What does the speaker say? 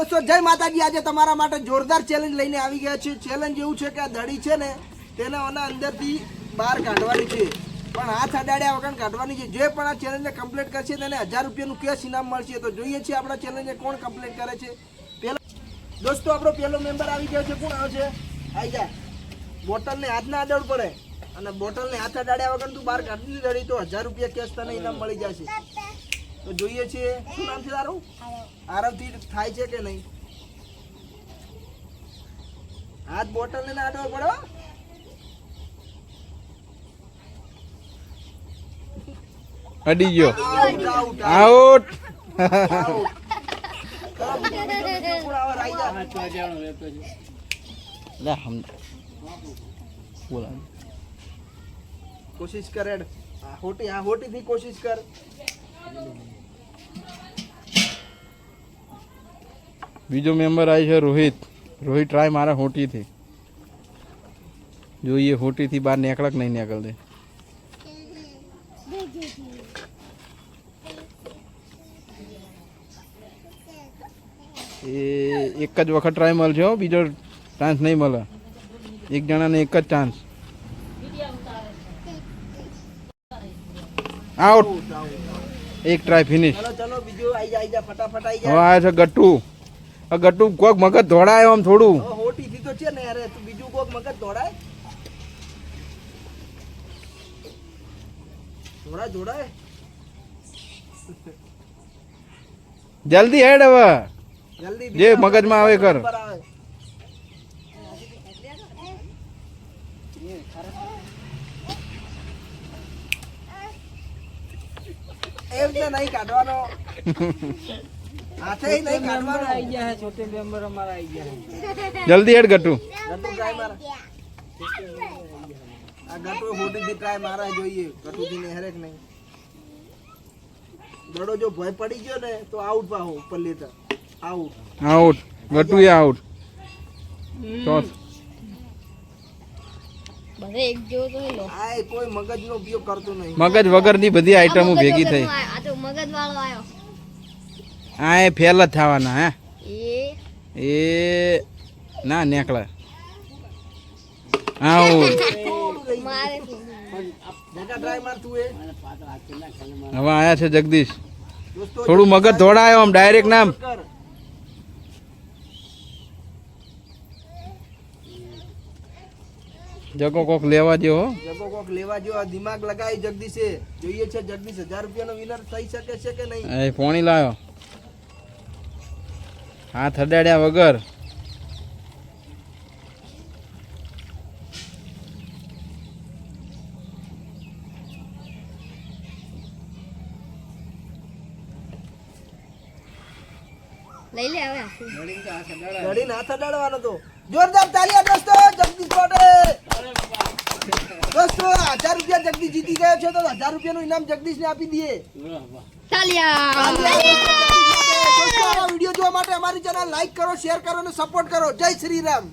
દોસ્તો, જય માતાજી. આજે તમારા માટે જોરદાર ચેલેન્જ લઈને આવી ગયા છે ચેલેન્જ એવું છે કે આ દડી છે ને, તેને અંદરથી બહાર કાઢવાની છે. પણ હાથ અડાડ્યા વગર કાઢવાની છે. જે પણ આ ચેલેન્જને કમ્પ્લીટ કરશે તેને હજાર રૂપિયાનું કેશ ઇનામ મળશે. તો જોઈએ છીએ આપણા ચેલેન્જને કોણ કમ્પ્લીટ કરે છે. પેલો દોસ્તો, આપણો પહેલો મેમ્બર આવી ગયો છે. કોણ આવે છે? આવી જા. બોટલને હાથ ના પડે. અને બોટલને હાથ અડાડ્યા વગર તું બહાર કાઢી દડી, તો હજાર રૂપિયા કેશ તને ઇનામ મળી જશે. તો જોઈએ છીએ. શું નામ છે તારું? આરવથી થાય છે કે નહીં? હાથ બોટલ ને નાડવો પડો અડી ગયો. આઉટ. કોશિશ કર હોટી હા હોટી થી કોશિશ કર. બીજો મેમ્બર આવી છે રોહિત. રોહિત ટ્રાય મારા હોટીથી. જોઈએ હોટીથી બહાર નીકળક નહીં નીકળે. એ એક જ વખત ટ્રાય મળશે બીજો ચાન્સ નહીં મળે. એક જણાને એક જ ચાન્સ આઉટ. એક ટ્રાય ફિનિશ હવે આવે છે ગટ્ટુ. આ ગટ્ટુ કોક મગજ ધોડાય આમ થોડું. તો છે ને અરે તું બીજું કોક મગજ ધોડાય દોડાય દોડાય જલ્દી હેડ હવે. જલ્દી જે મગજમાં આવે કર. એમ તો નહીં કાઢવાનો. હાથે નહીં કાઢવાનો. જલ્દી હેડ ગટુ. ટ્રાય માર આ ગટુ હોટીથી ટ્રાય મારા જોઈએ. ગટુથી ને હેરેક નહીં. દડો જો ભય પડી ગયો ને તો આઉટ પાહો ઉપર લેટર આઉટ આઉટ ગટુ એ આઉટ ચોથ. બધે એક જેવો તો લો. આ કોઈ મગજનો ઉપયોગ કરતો નહીં. મગજ વગરની બધી આઈટમો ભેગી થઈ. આ તો મગજ વાળો આવ્યો આ એ ફેલ જ થવાના હે? એ? એ ના નેકળે. હા એ? હવે આયા છે જગદીશ. થોડું મગજ ધોડાયો આમ ડાયરેક્ટ નામ કર જગો કોક લેવા જો હો. જગો કોક લેવા જો આ દિમાગ લગાવી જગદીશે. જોઈએ છે જગદીશ. હજાર રૂપિયાનો વિનર થઈ શકે છે કે નહીં? એ ફોણી લાયો. હાથ અડાડ્યા વગર. લઈ લે હવે. લડીને હાથ અડાડવાનો તો. જોરદાર તાલિયા દોસ્તો જગદીશ માટે દોસ્તો હજાર રૂપિયા જગદીશ જીતી ગયો છે તો હજાર રૂપિયાનું ઇનામ જગદીશને આપી દઈએ. વીડિયો જોવા માટે અમારી ચેનલ લાઈક કરો શેર કરો અને સપોર્ટ કરો. જય શ્રી રામ.